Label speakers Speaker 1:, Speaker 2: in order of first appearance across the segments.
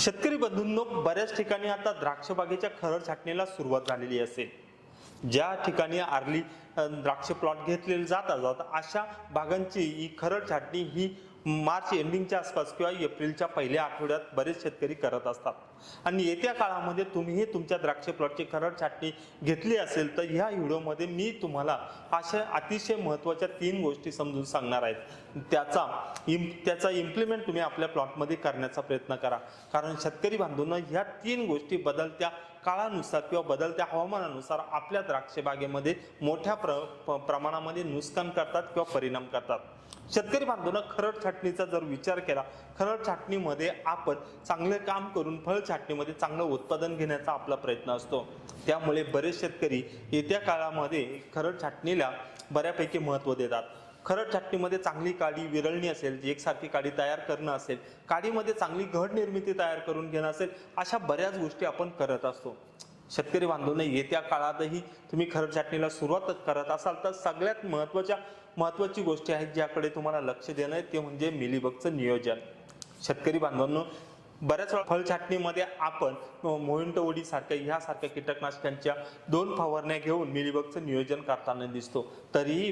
Speaker 1: शेतकरी बंधूंनो बऱ्याच ठिकाणी आता द्राक्ष बागेच्या खरड छाटणीला सुरुवात झालेली असेल. ज्या ठिकाणी आरली द्राक्ष प्लॉट घेतलेले जातात जातात अशा बागांची ही खरड छाटणी ही मार्च एंडिंगच्या आसपास किंवा एप्रिलच्या पहिल्या आठवड्यात बरेच शेतकरी करत असतात. आणि येत्या काळामध्ये तुम्हीही तुमच्या द्राक्ष प्लॉटची खरड छाटणी घेतली असेल तर ह्या व्हिडिओमध्ये मी तुम्हाला अशा अतिशय महत्त्वाच्या तीन गोष्टी समजून सांगणार आहेत त्याचा इम त्याचा इम्प्लिमेंट तुम्ही आपल्या प्लॉटमध्ये करण्याचा प्रयत्न करा. कारण शेतकरी बांधून ह्या तीन गोष्टी बदलत्या काळानुसार किंवा बदलत्या हवामानानुसार आपल्या द्राक्षबागेमध्ये मोठ्या प्र प- प्रमाणामध्ये नुकसान करतात किंवा परिणाम करतात. शेतकरी बांधवांना खरड छाटणीचा जर विचार केला खरड छाटणीमध्ये आपण चांगले काम करून फळ छाटणीमध्ये चांगलं उत्पादन घेण्याचा आपला प्रयत्न असतो. त्यामुळे बरेच शेतकरी येत्या काळामध्ये खरड छाटणीला बऱ्यापैकी महत्त्व देतात. खरड छाटणीमध्ये चांगली काडी विरळणी असेल जी एकसारखी काडी तयार करणं असेल काडीमध्ये चांगली घड निर्मिती तयार करून घेणं असेल अशा बऱ्याच गोष्टी आपण करत असतो. शेतकरी बांधवांना येत्या काळातही तुम्ही खरड छाटणीला सुरुवात करत असाल तर सगळ्यात महत्त्वाच्या महत्त्वाची गोष्टी आहेत ज्याकडे तुम्हाला लक्ष देणं आहे ते म्हणजे मिलीबगचं नियोजन. शेतकरी बांधवांनो बऱ्याच वेळा फळ छाटणीमध्ये आपण मोहिंटवडीसारख्या ह्यासारख्या कीटकनाशकांच्या दोन फवारण्या घेऊन मिलीबगचं नियोजन करताना दिसतो. तरीही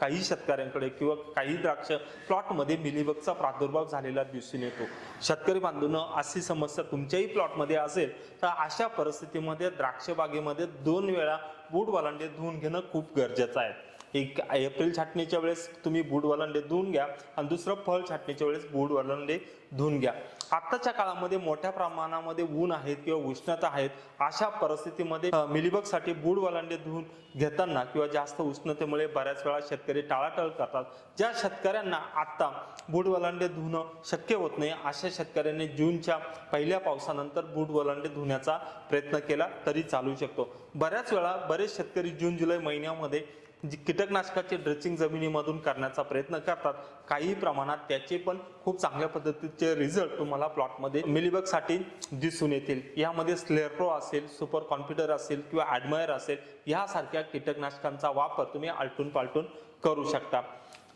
Speaker 1: काही शेतकऱ्यांकडे किंवा काही द्राक्ष प्लॉटमध्ये मिलीबगचा प्रादुर्भाव झालेला दिसून येतो. शेतकरी बांधून अशी समस्या तुमच्याही प्लॉटमध्ये असेल तर अशा परिस्थितीमध्ये द्राक्ष बागेमध्ये दोन वेळा बूट वलांडे धुवून घेणं खूप गरजेचं आहे. एक एप्रिल छाटणीच्या वेळेस तुम्ही बूट वलांडे धुवून घ्या आणि दुसरं फळ छाटणीच्या वेळेस बूट वलांडे धुवून घ्या. आत्ताच्या काळामध्ये मोठ्या प्रमाणामध्ये ऊन आहेत किंवा उष्णता आहेत अशा परिस्थितीमध्ये मिलीबगसाठी बूड वलांडे धुवून घेताना किंवा जास्त उष्णतेमुळे बऱ्याच वेळा शेतकरी टाळाटाळ करतात. ज्या शेतकऱ्यांना आत्ता बूड वलांडे धुणं शक्य होत नाही अशा शेतकऱ्यांनी जूनच्या पहिल्या पावसानंतर बूट वलांडे धुण्याचा प्रयत्न केला तरी चालू शकतो. बऱ्याच वेळा बरेच शेतकरी जून जुलै महिन्यामध्ये जी कीटकनाशकाचे ड्रेसिंग जमिनीमधून करण्याचा प्रयत्न करतात काही प्रमाणात त्याचे पण खूप चांगल्या पद्धतीचे रिझल्ट तुम्हाला प्लॉटमध्ये मिलीबगसाठी दिसून येतील. यामध्ये स्लेअर प्रो असेल सुपर कॉम्प्युटर असेल किंवा ॲडमायर असेल यासारख्या कीटकनाशकांचा वापर तुम्ही आलटून पालटून करू शकता.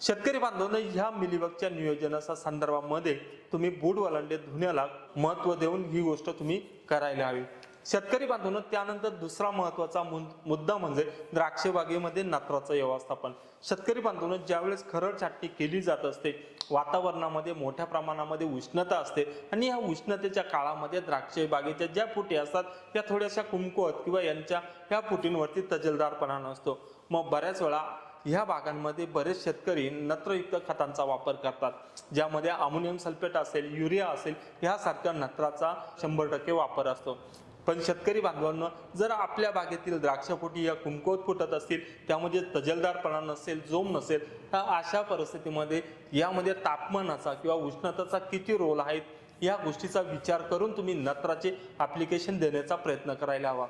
Speaker 1: शेतकरी बांधवांना ह्या मिलीबगच्या नियोजनाच्या संदर्भामध्ये तुम्ही बूड वलांडे धुण्याला महत्त्व देऊन ही गोष्ट तुम्ही करायला हवी. शेतकरी बांधवांनो त्यानंतर दुसरा महत्त्वाचा मुद्दा म्हणजे द्राक्ष बागेमध्ये नत्राचं व्यवस्थापन. शेतकरी बांधून ज्यावेळेस खरड छाटणी केली जात असते वातावरणामध्ये मोठ्या प्रमाणामध्ये उष्णता असते आणि या उष्णतेच्या काळामध्ये द्राक्ष बागेच्या ज्या फुटी असतात त्या थोड्याशा कुमकुवत किंवा यांच्या ह्या फुटींवरती तजेलदारपणा नसतो. मग बऱ्याच वेळा ह्या भागांमध्ये बरेच शेतकरी नत्रयुक्त खतांचा वापर करतात ज्यामध्ये अमोनियम सल्फेट असेल युरिया असेल ह्यासारख्या नत्राचा शंभर टक्के वापर असतो. पण शेतकरी बांधवांना जर आपल्या बागेतील द्राक्षपोटी या कुमकोत फुटत असतील त्यामध्ये तजलदारपणा नसेल जोम नसेल तर अशा परिस्थितीमध्ये यामध्ये तापमानाचा किंवा उष्णतेचा किती रोल आहे या गोष्टीचा विचार करून तुम्ही नत्राचे ॲप्लिकेशन देण्याचा प्रयत्न करायला हवा.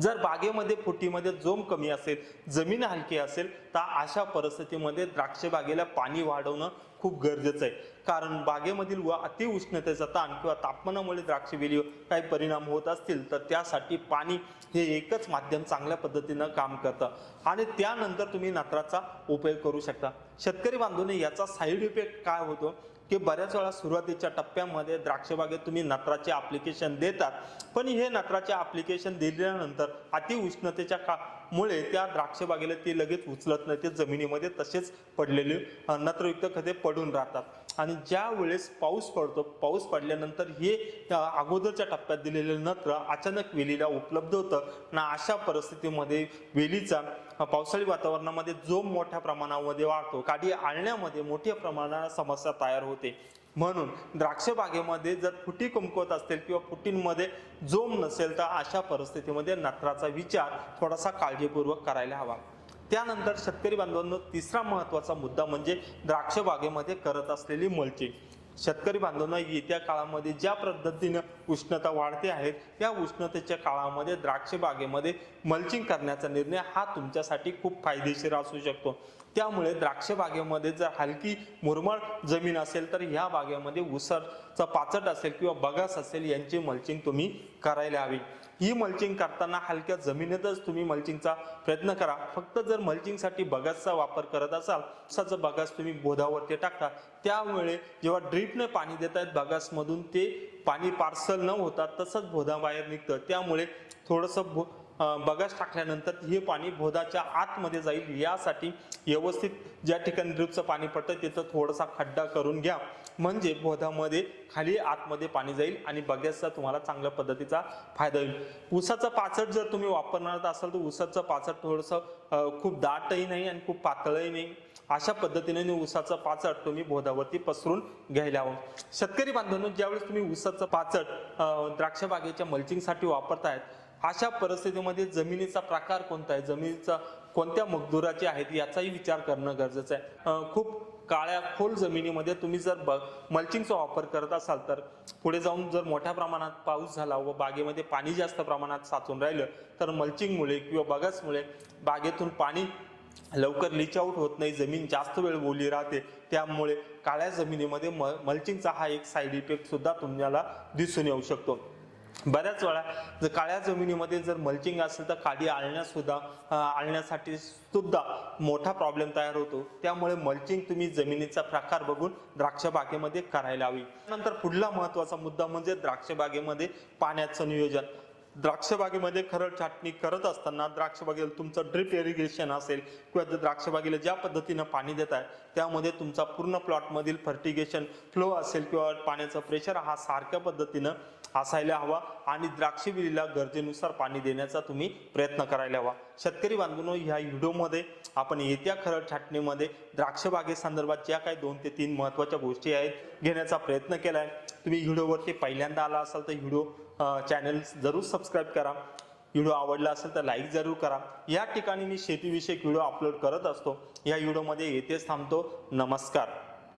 Speaker 1: जर बागेमध्ये फुटीमध्ये जोम कमी असेल जमीन हलकी असेल तर अशा परिस्थितीमध्ये द्राक्ष बागेला पाणी वाढवणं खूप गरजेचं आहे. कारण बागेमधील व अतिउष्णतेचा ताण किंवा तापमानामुळे द्राक्षवेलीवर काही परिणाम होत असतील तर त्यासाठी पाणी हे एकच माध्यम चांगल्या पद्धतीनं काम करतं. आणि त्यानंतर तुम्ही नत्राचा उपयोग करू शकता. शेतकरी बांधूने याचा साईड इफेक्ट काय होतो? की बऱ्याच वेळा सुरुवातीच्या टप्प्यामध्ये द्राक्षबागेत तुम्ही नत्राचे ॲप्लिकेशन देतात. पण हे नत्राचे ॲप्लिकेशन दिल्यानंतर अतिउष्णतेच्या का मुळे त्या द्राक्षबागेला ते लगेच उचलत नाही ते जमिनीमध्ये तसेच पडलेले नत्रयुक्त खते पडून राहतात. आणि ज्या वेळेस पाऊस पडतो पाऊस पडल्यानंतर हे अगोदरच्या टप्प्यात दिलेले नत्र अचानक वेलीला उपलब्ध होतं. ना अशा परिस्थितीमध्ये वेलीचा पावसाळी वातावरणामध्ये जोम मोठ्या प्रमाणामध्ये वाढतो काडी आणण्यामध्ये मोठ्या प्रमाणात समस्या तयार होते. म्हणून द्राक्ष बागेमध्ये जर फुटी कमकुवत असतील किंवा फुटींमध्ये जोम नसेल तर अशा परिस्थितीमध्ये नत्राचा विचार थोडासा काळजीपूर्वक करायला हवा. त्यानंतर शेतकरी बांधवांनो तिसरा महत्त्वाचा मुद्दा म्हणजे द्राक्ष बागेमध्ये करत असलेली मल्चिंग. शेतकरी बांधवांना येत्या काळामध्ये ज्या पद्धतीनं उष्णता वाढते आहे त्या उष्णतेच्या काळामध्ये द्राक्ष बागेमध्ये मल्चिंग करण्याचा निर्णय हा तुमच्यासाठी खूप फायदेशीर असू शकतो. त्यामुळे द्राक्ष बागेमध्ये जर हलकी मुरमळ जमीन असेल तर ह्या बागेमध्ये उसरचा पाचट असेल किंवा बगास असेल यांची मल्चिंग तुम्ही करायला हवी. ही मल्चिंग करताना हलक्या जमिनीतच तुम्ही मल्चिंगचा प्रयत्न करा. फक्त जर मल्चिंगसाठी बगासचा वापर करत असाल ऊसाचं बगास तुम्ही बोधावरती टाकता. त्यामुळे जेव्हा ड्रीपने पाणी देत आहेत बगासमधून ते पाणी पार्सल न होता तसंच बोधाबाहेर निघतं. त्यामुळे थोडंसं भो बगास टाकल्यानंतर हे पाणी भोदाच्या आतमध्ये जाईल. यासाठी व्यवस्थित ज्या ठिकाणी ड्रिपचं पाणी पडतं तिथं थोडासा खड्डा करून घ्या. म्हणजे भोदामध्ये खाली आतमध्ये पाणी जाईल आणि बग्याचा तुम्हाला चांगल्या पद्धतीचा फायदा होईल. ऊसाचं पाचट जर तुम्ही वापरणार असाल तर ऊसाचं पाचट थोडंसं खूप दाटही नाही आणि खूप पातळही नाही. अशा पद्धतीने ऊसाचं पाचट तुम्ही बोधावरती पसरून घ्यायला हवं. शेतकरी बांधवांनो ज्यावेळेस तुम्ही ऊसाचं पाचट द्राक्षबागेच्या द्राक्ष बागेच्या मल्चिंगसाठी वापरतायत अशा परिस्थितीमध्ये जमिनीचा प्रकार कोणता आहे? जमिनीचा कोणत्या मजदुराचे आहेत याचाही विचार करणं गरजेचं आहे. खूप काळ्या खोल जमिनीमध्ये तुम्ही जर ब मल्चिंगचा वापर करत असाल तर पुढे जाऊन जर मोठ्या प्रमाणात पाऊस झाला व बागेमध्ये पाणी जास्त प्रमाणात साचून राहिलं तर मल्चिंगमुळे किंवा बगासमुळे बागेतून पाणी लवकर लिच आउट होत नाही जमीन जास्त वेळ ओली राहते. त्यामुळे काळ्या जमिनीमध्ये म मल्चिंगचा हा एक साईड इफेक्ट सुद्धा तुम्हाला दिसून येऊ शकतो. बऱ्याच वेळा जर काळ्या जमिनीमध्ये जर मल्चिंग असेल तर काडी आळण्यास सुद्धा आळण्यासाठी सुद्धा मोठा प्रॉब्लेम तयार होतो. त्यामुळे मल्चिंग तुम्ही जमिनीचा प्रकार बघून द्राक्ष बागेमध्ये करायला हवी. नंतर पुढला महत्त्वाचा मुद्दा म्हणजे द्राक्ष बागेमध्ये पाण्याचं नियोजन. द्राक्ष बागेमध्ये खरड छाटणी करत असताना द्राक्ष बागेला तुमचं ड्रिप इरिगेशन असेल किंवा जर द्राक्ष बागेला ज्या पद्धतीनं पाणी देत आहे त्यामध्ये तुमचा पूर्ण प्लॉटमधील फर्टिगेशन फ्लो असेल किंवा पाण्याचं प्रेशर हा सारख्या पद्धतीनं असायला हवा आणि द्राक्षबिलीला गरजेनुसार पाणी देण्याचा तुम्ही प्रयत्न करायला हवा. शेतकरी बांधवांनो ह्या व्हिडिओमध्ये आपण येत्या खरड छाटणीमध्ये द्राक्ष बागेसंदर्भात ज्या काही दोन ते तीन महत्त्वाच्या गोष्टी आहेत घेण्याचा प्रयत्न केला आहे. तुम्ही व्हिडिओवरती पहिल्यांदा आला असाल तर व्हिडिओ चॅनल जरूर सबस्क्राईब करा. व्हिडिओ आवडला असेल तर लाईक जरूर करा. या ठिकाणी मी शेतीविषयक व्हिडिओ अपलोड करत असतो. या व्हिडिओमध्ये येथेच थांबतो. नमस्कार.